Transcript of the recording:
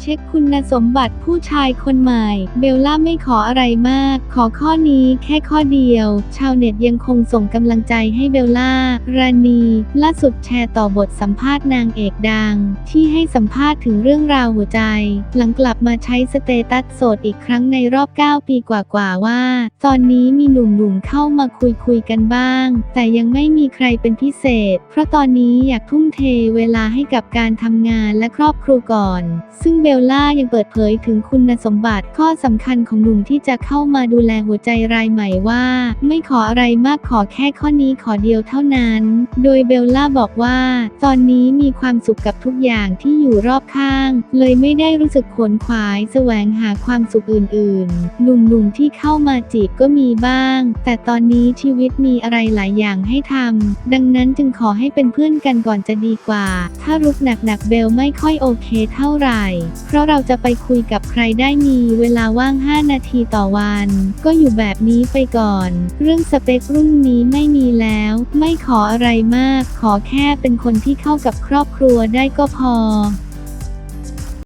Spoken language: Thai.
เช็คคุณสมบัติผู้ชายคนใหม่ เบลล่าไม่ขออะไรมาก ขอข้อนี้แค่ข้อเดียว ชาวเน็ตยังคงส่งกำลังใจให้เบลล่า รานีล่าสุดแชร์ต่อบทสัมภาษณ์นางเอกดัง ที่ให้สัมภาษณ์ถึงเรื่องราวหัวใจ หลังกลับมาใช้สเตตัสโสดอีกครั้งในรอบ 9 ปีกว่าๆว่า ตอนนี้มีหนุ่มๆเข้ามาคุยคุยๆกันบ้าง แต่ยังไม่มีใครเป็นพิเศษ เพราะตอนนี้อยากทุ่มเทเวลาให้กับการทำงานและครอบครัวก่อน ซึ่งเบลล่ายังเปิดเผยถึงคุณสมบัติข้อสำคัญของหนุ่มที่จะเข้ามาดูแลหัวใจรายใหม่ว่า ไม่ขออะไรมากขอแค่ข้อนี้ขอเดียวเท่านั้น โดยเบลล่าบอกว่า ตอนนี้มีความสุขกับทุกอย่างที่อยู่รอบข้าง เลยไม่ได้รู้สึกขนขวายแสวงหาความสุขอื่นๆ หนุ่มๆที่เข้ามาจีบก็มีบ้าง แต่ตอนนี้ชีวิตมีอะไรหลายอย่างให้ทำดังนั้นจึงขอให้เป็นเพื่อนกันก่อนจะดีกว่า ถ้ารุกหนักๆเบลไม่ค่อยโอเคเท่าไหร่เพราะเราจะไปคุยกับใครได้มีเวลาว่าง 5 นาทีต่อวัน ก็อยู่แบบนี้ไปก่อน เรื่องสเปครุ่นนี้ไม่มีแล้ว ไม่ขออะไรมาก ขอแค่เป็นคนที่เข้ากับครอบครัวได้ก็พอ